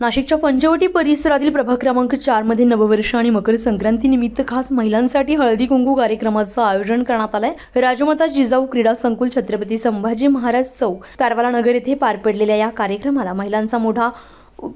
नाशिकच्या पंचवटी परिसरातील प्रभाग क्रमांक चारमध्ये नववर्ष आणि मकर संक्रांतीनिमित्त खास महिलांसाठी हळदी कुंकू कार्यक्रमाचं आयोजन करण्यात आलंय. राजमाता जिजाऊ क्रीडा संकुल छत्रपती संभाजी महाराज चौक कारवाला नगर येथे पार पडलेल्या या कार्यक्रमाला महिलांचा मोठा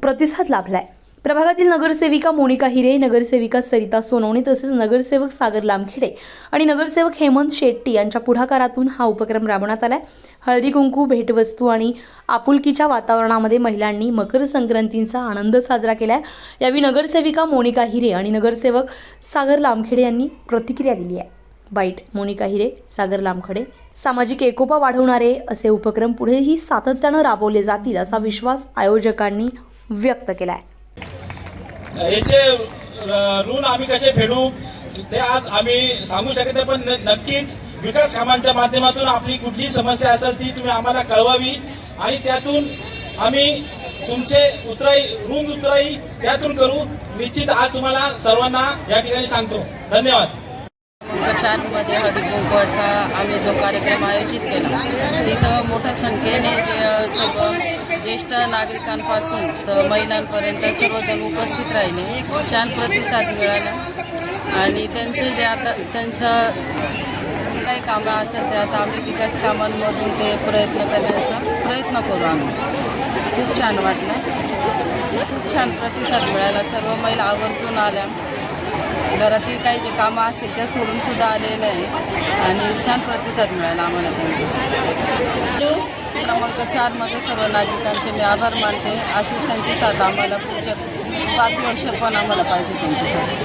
प्रतिसाद लाभलाय. प्रभागातील नगरसेविका मोनिका हिरे नगरसेविका सरिता सोनवणे तसेच नगरसेवक सागर लामखेडे आणि नगरसेवक हेमंत शेट्टी यांच्या पुढाकारातून हा उपक्रम राबवण्यात आला हळदी कुंकू भेटवस्तू आणि आपुलकीच्या वातावरणामध्ये महिलांनी मकर संक्रांतींचा आनंद साजरा केला आहे यावेळी नगरसेविका मोनिका हिरे आणि नगरसेवक सागर लामखेडे यांनी प्रतिक्रिया दिली आहे. बाईट मोनिका हिरे सागर लामखडे सामाजिक एकोपा वाढवणारे असे उपक्रम पुढेही सातत्यानं राबवले जातील असा विश्वास आयोजकांनी व्यक्त केला आहे याचे र- ऋण आम्ही कसे फेडू ते आज आम्ही सांगू शकत नाही पण न- नक्कीच विकास कामांच्या माध्यमातून आपली कुठली समस्या असेल ती तुम्ही आम्हाला कळवावी. आणि त्यातून आम्ही तुमचे उतराई ऋण उतराई त्यातून करू. निश्चित आज तुम्हाला सर्वांना या ठिकाणी सांगतो. धन्यवाद. चारमध्ये हळदी कुंकवाचा आम्ही जो कार्यक्रम आयोजित केला तिथं मोठ्या संख्येने जे सर्व ज्येष्ठ नागरिकांपासून तर महिलांपर्यंत सर्वजण उपस्थित राहिले. छान प्रतिसाद मिळाला. आणि त्यांचे जे आता त्यांचं काही कामं असेल ते आता आम्ही विकास कामांमधून ते प्रयत्न करण्याचा प्रयत्न करू आम्ही. खूप छान वाटलं. खूप छान प्रतिसाद मिळाला. सर्व महिला आवर्जून आल्या. घरातील काही जे कामं असतील त्या सोडून सुद्धा आहे आणि छान प्रतिसाद मिळाला आम्हाला त्यांचा. क्रमांक चारमध्ये सर्व नागरिकांचे मी आभार मानते. अशीच त्यांची साथ आम्हाला पुढच्या पाच वर्ष पण आम्हाला पाहिजे त्यांची साथ